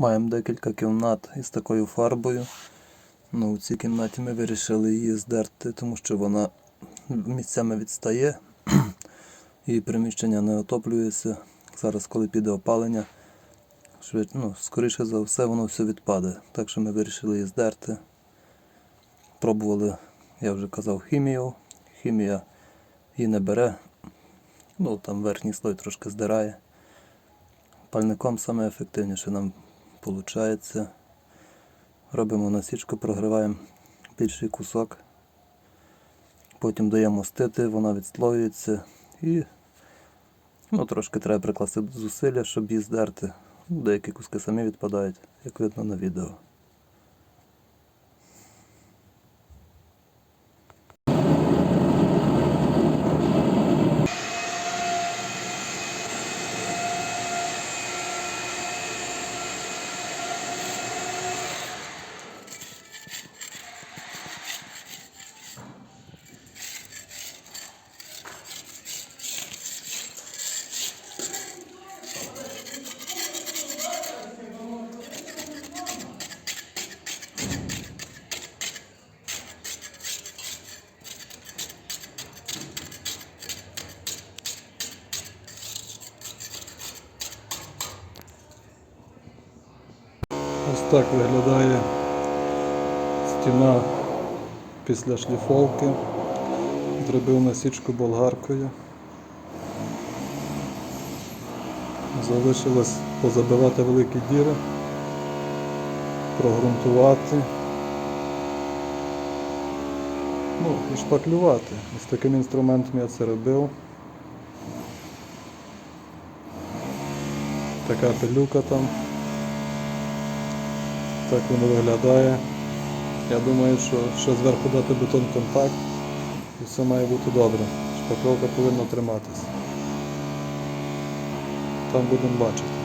Маємо декілька кімнат із такою фарбою. Ну, у цій кімнаті ми вирішили її здерти, тому що вона місцями відстає і приміщення не отоплюється. Зараз, коли піде опалення, швид... ну, скоріше за все воно все відпаде. Так що ми вирішили її здерти. Пробували, я вже казав, хімію. Хімія її не бере. Ну, там верхній слой трошки здирає. Пальником саме ефективніше нам виходить. Робимо насічку, прогриваємо більший кусок. Потім даємо стити, вона відслоюється і ну, трошки треба прикласти зусилля, щоб її здерти. Ну, Деякі куски самі відпадають, як видно на відео. Ось так виглядає стіна після шліфовки. Зробив насічку болгаркою. Залишилось позабивати великі діри, прогрунтувати. Ну і шпаклювати. Ось таким інструментом я це робив. Така пилюка там. Так воно виглядає. Я думаю, що ще зверху дати бетон контакт і все має бути добре. Шпакльовка повинна триматися. Там будемо бачити.